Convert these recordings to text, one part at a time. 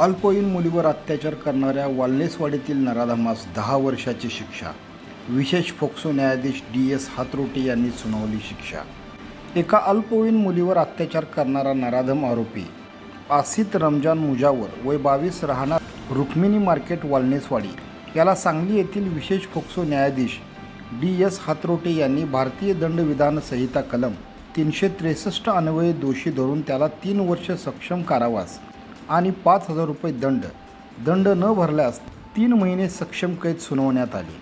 अल्पवयीन मुलीवर अत्याचार करणाऱ्या वाल्लेसवाडीतील नराधमास दहा वर्षाची शिक्षा. विशेष फोक्सो न्यायाधीश डी एस हातरोटे यांनी सुनावली शिक्षा. एका अल्पवयीन मुलीवर अत्याचार करणारा नराधम आरोपी आसित रमजान मुजावर वय बावीस राहणार रुक्मिणी मार्केट वालनेसवाडी याला सांगली येथील विशेष फोक्सो न्यायाधीश डी एस हातरोटे यांनी भारतीय दंडविधान संहिता कलम तीनशे त्रेसष्ट अन्वये दोषी धरून त्याला तीन वर्ष सक्षम कारावास आणि पाच हजार रुपये दंड. दंड न भरल्यास तीन महिने सक्षम कैद सुनावण्यात आली.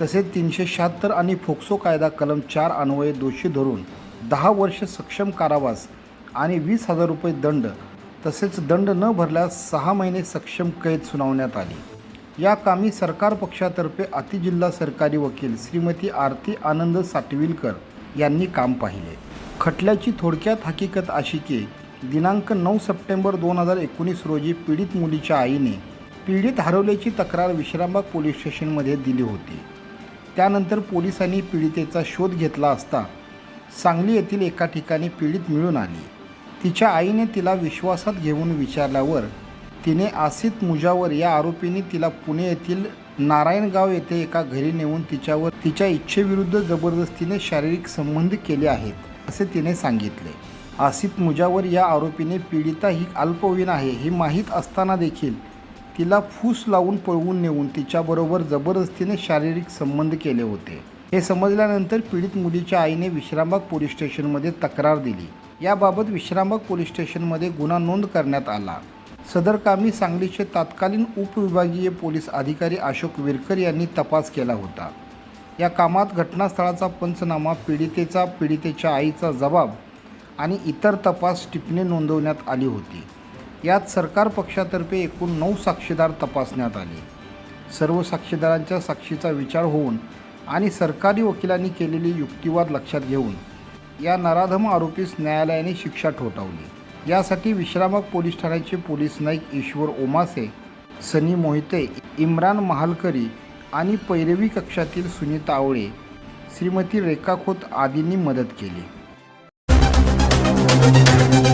तसेच तीनशे शहात्तर आणि फोक्सो कायदा कलम चार अन्वये दोषी धरून दहा वर्ष सक्षम कारावास आणि वीस हजार रुपये दंड तसेच दंड न भरल्यास सहा महिने सक्षम कैद सुनावण्यात आली. या कामी सरकार पक्षातर्फे अतिजिल्हा सरकारी वकील श्रीमती आरती आनंद साटविलकर यांनी काम पाहिले. खटल्याची थोडक्यात हकीकत अशी की दिनांक नऊ सप्टेंबर दोन हजार एकोणीस रोजी पीडित मुलीच्या आईने पीडित हरवल्याची तक्रार विश्रामबाग पोलीस स्टेशनमध्ये दिली होती. त्यानंतर पोलिसांनी पीडितेचा शोध घेतला असता सांगली येथील एका ठिकाणी पीडित मिळून आली. तिच्या आईने तिला विश्वासात घेऊन विचारल्यावर तिने आसित मुजावर या आरोपींनी तिला पुणे येथील नारायणगाव येथे एका घरी नेऊन तिच्यावर तिच्या इच्छेविरुद्ध जबरदस्तीने शारीरिक संबंध केले आहेत असे तिने सांगितले. आसित मुजावर या आरोपीने पीडिता ही अल्पवयीन आहे हे माहीत असताना देखील तिला फूस लावून पळवून नेऊन तिच्याबरोबर जबरदस्तीने शारीरिक संबंध केले होते. हे समजल्यानंतर पीडित मुलीच्या आईने विश्रामबाग पोलीस स्टेशनमध्ये तक्रार दिली. याबाबत विश्रामबाग पोलीस स्टेशनमध्ये गुन्हा नोंद करण्यात आला. सदर कामी सांगलीचे तत्कालीन उपविभागीय पोलीस अधिकारी अशोक विरकर यांनी तपास केला होता. या कामात घटनास्थळाचा पंचनामा पीडितेचा पीडितेच्या आईचा जबाब आणि इतर तपास टिपणे नोंदवण्यात आली होती. यात सरकार पक्षातर्फे एकूण नऊ साक्षीदार तपासण्यात आले. सर्व साक्षीदारांच्या साक्षीचा विचार होऊन आणि सरकारी वकिलांनी केलेली युक्तिवाद लक्षात घेऊन या नराधम आरोपीस न्यायालयाने शिक्षा ठोठावली. यासाठी विश्रामक पोलीस ठाण्याचे पोलीस नाईक ईश्वर ओमासे सनी मोहिते इम्रान महालकरी आणि पैरवी कक्षातील सुनीता आवळे श्रीमती रेखा खोत आदींनी मदत केली. Thank you.